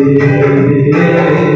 Yeah.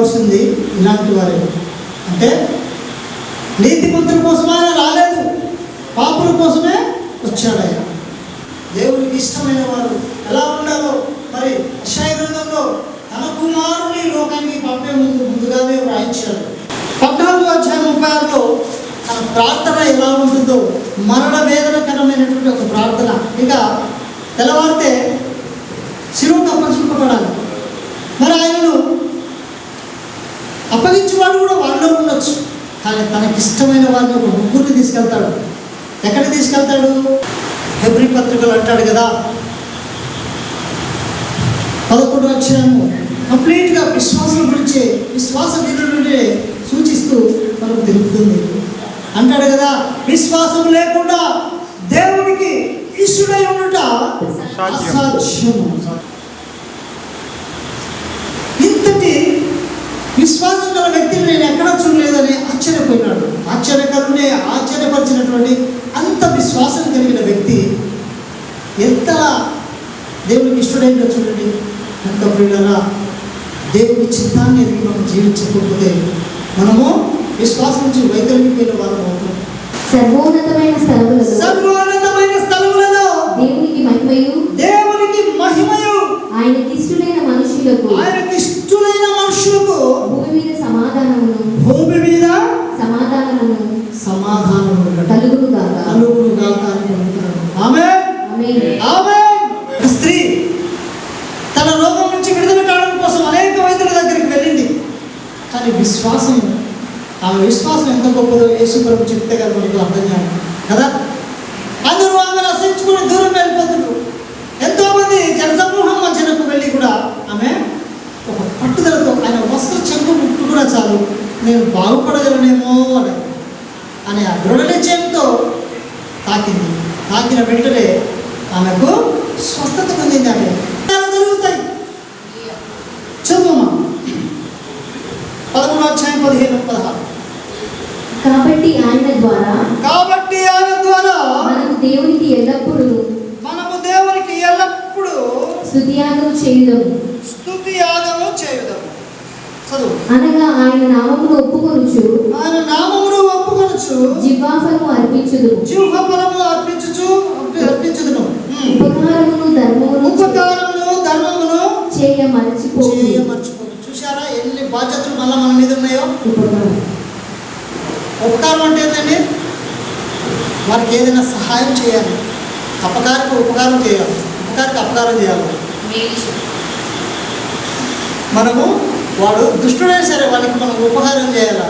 కావాల్సింది ఇలాంటి వారే. అంటే నీతిమంతుల కోసమే ఆయన రాలేదు? పాపుల కోసమే వచ్చాడు ఆయన దేవుడికి ఇష్టమైన వారు ఎలా ఉండాలో మరి అక్షయ తన కుమారుని లోకానికి పంపే ముందు ముందుగానే వ్రాయించాడు. పద్నాలుగు అధ్యాయం ముప్పై ఆరులో తన ప్రార్థన ఎలా ఉంటుందో మరణ వేదనకరమైనటువంటి ఒక ప్రార్థన. ఇక తెల్లవారితే శిలువకు అప్పగింపబడాలి మరి ఆయనను అప్పగించేవాడు కూడా వాళ్ళలో ఉండొచ్చు. కానీ తనకిష్టమైన వారిని ఒక ముగ్గురిని తీసుకెళ్తాడు. ఎక్కడికి తీసుకెళ్తాడు? హెబ్రి పత్రికలు అంటాడు కదా. పదకొండు అక్షరము కంప్లీట్గా విశ్వాసం గురించి విశ్వాస దీనుడే సూచిస్తూ మనకు తెలుపుతుంది. అంటాడు కదా విశ్వాసం లేకుండా దేవునికి ఇష్టడై ఉండుట అసాధ్యము. విశ్వాసం గల వ్యక్తిని నేను ఎక్కడా చూడలేదని ఆశ్చర్యపోయినాడు. ఆశ్చర్యకరుణ్ణి ఆశ్చర్యపరిచినటువంటి అంత విశ్వాసం కలిగిన వ్యక్తి ఎంతలా దేవునికి ఇష్టడైందో చూడండి. ఎంత ప్రియులరా దేవుని చిత్తాన్ని ఎరిగి మనం జీవించకపోతే మనము విశ్వాసం నుంచి వైకల్పిపోయిన వారం అవుతాం సర్వోన్నతమైన యేసు ప్రభు చెప్తే కదా మనకు అర్థం కాదు. కదా? అందరూ ఆమె రసించుకుని దూరం వెళ్ళిపోతున్నారు. ఎంతోమంది జనసమూహం మధ్యకు వెళ్ళి కూడా ఆమె ఒక పట్టుదలతో ఆయన వస్త్ర చెంగు ముట్టు కూడా చాలు నేను బాగుపడగలనేమో అని అనే ఆ దృఢ నిశ్చయంతో తాకింది. తాకిన వెంటనే ఆమెకు స్వస్థత పొందింది ఆమె. జరుగుతాయి? చదువు పదమూడు అధ్యాయం పదిహేను పదహారు. కాబట్టి ఆయన ద్వారా కాబట్టి ఆమె ద్వారా మనకు దేవునికి ఎల్లప్పుడూ మనము దేవునికి ఎల్లప్పుడూ స్తుతియాగం చేయుదము. స్తుతి యాగము చేయుదాము. చదువు. అనగా ఆయన నామమును ఒప్పుకొనుచు ఆయన నామమును ఒప్పుకొనచ్చు జివ్వాఫలము అర్పించుదు జీవ ఫలము అర్పించుచు అర్పించుదును. ఉపకారమును ధర్మమును ఉపకారమును ధర్మమును చేయ మరచిపో చేయమర్చిపోదు చూసారా ఎన్ని బాధ్యతలు మళ్ళీ మన మీద ఉన్నాయో? ఉపకారం ఉపకారం అంటే ఏంటండి? వారికి ఏదైనా సహాయం చేయాలి. అపకారికి ఉపకారం చేయాలి. ఉపకారికి అపకారం చేయాలి. మనము వాడు దుష్టుడైనా సరే వాడికి మనం ఉపకారం చేయాలి?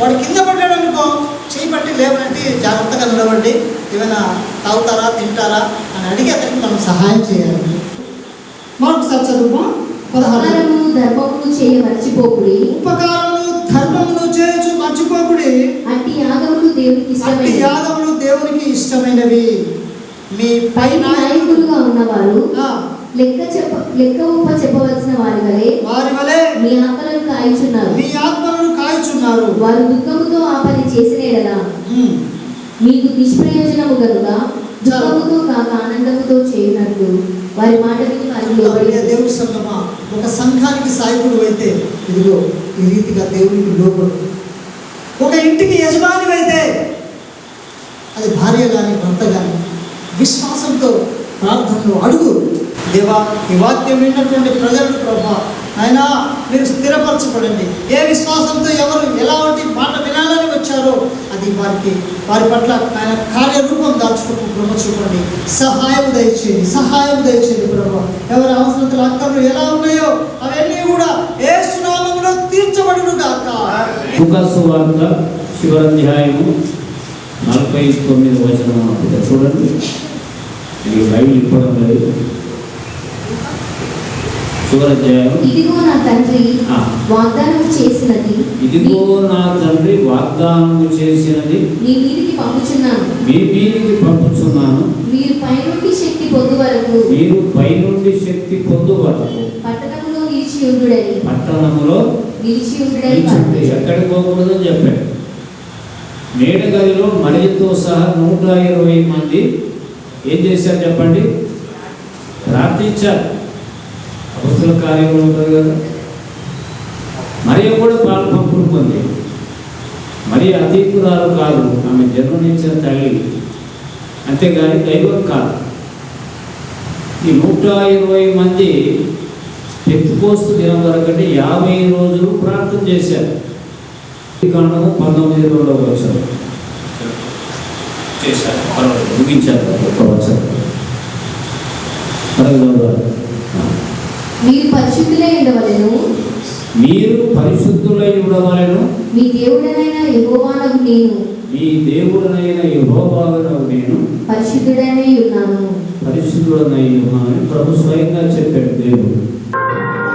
వాడు కింద పడ్డాడు అనుకో చేయి పట్టి లేవనంటే జాగ్రత్తగా నిలబడి ఏమైనా తాగుతారా తింటారా అని అడిగి అతనికి మనం సహాయం చేయాలి. మరొకసారి చదువు పదహారు. ఉపకారమును ధర్మమును చేయ ధర్మమును చేయొచ్చు మర్చిపోకుడి. అట్టి యాగములు దేవునికి అట్టి ఇష్టమైనవి యాగములు దేవునికి ఇష్టమైనవి. మీ పై నాయకులుగా ఉన్నవారు లెక్క చెప్ప లెక్క ఉప్ప చెప్పవలసిన వారి వలె వారి వలె మీ ఆకలను కాయుచున్నారు. మీ ఆత్మలను కాయుచున్నారు. వారు దుఃఖముతో ఆ పని చేసిన ఎడల ఉమ్. మీకు నిష్ప్రయోజనము కనుక దుఃఖముతో కాక ఆనందముతో చేయునట్లు వారి మాట విని దేవుని సంగమా ఒక సంఘానికి సాయకుడు అయితే ఇదిగో ఈ రీతిగా దేవునికి లోబడు. ఒక ఇంటికి యజమాని అయితే అది భార్య కానీ భర్త కానీ విశ్వాసంతో ప్రార్థనలో అడుగు దేవా ఈ వాక్యం విన్నటువంటి ప్రజలకు ప్రభా ఆయన మీరు స్థిరపరచబడండి. ఏ విశ్వాసంతో ఎవరు ఎలాంటి మాట వినాలని వచ్చారో అది వారికి వారి పట్ల ఆయన కార్యరూపం దాచుటకు బ్రహ్మ చూపండి సహాయం దయచేయండి సహాయం దయచేయండి ప్రభావ ఎవరి అవసరతలు అక్కర్లు ఎలా ఉన్నాయో అవన్నీ కూడా ఏ సునామంలో తీర్చబడును గాక. లూకాసు వార్త శివరాధ్యాయము నలభై తొమ్మిది వచనం అనుకుంటా చూడండి. ఇది బైబిల్ ఇప్పడం లేదు ఇదిగో నా తండ్రి. వాగ్దానం చేసినది. ఇదిగో నా తండ్రి వాగ్దానం చేసినది. నీ మీదికి పంపుచున్నాను. మీ మీదికి పంపుచున్నాను. మీరు పైనుండి శక్తి పొందు వరకు మీరు పైనుండి శక్తి పొందు వరకు పట్టణములో నిలిచి ఉండుడని. పట్టణములో నిలిచి పంపించాడు. ఎక్కడికి పోకూడదని చెప్పాడు మేడగదిలో మరియతో సహా నూట ఇరవై మంది ఏం చేశారు చెప్పండి? ప్రార్థించారు. అవసర కార్యంలో ఉంటుంది కదా. మరియ కూడా పాలు పంపుడు పొంది మరి అతీతురాలు కాదు. ఆమె జన్మనిచ్చిన తల్లి. అంతేగాని దైవం కాదు. ఈ నూట ఇరవై మంది ఎత్తుకోస్తు దినం వరకు అంటే యాభై రోజులు ప్రార్థన చేశారు. కాండము పంతొమ్మిది రెండవ వచ్చారు చేశారు. ముగించారు ఒక్క వచ్చారు మీరు పరిశుద్ధులై ఉండవలెను. మీరు పరిశుద్ధులై ఉండవలను. మీ దేవుడనైన యెహోవానగు నేను. మీ దేవుడనైన యహోబాగునకు నేను. పరిశుద్ధుడనై ఉన్నాను. పరిశుద్ధుడనై ఉన్నానని ప్రభు స్వయంగా చెప్పాడు దేవుడు. Thank you.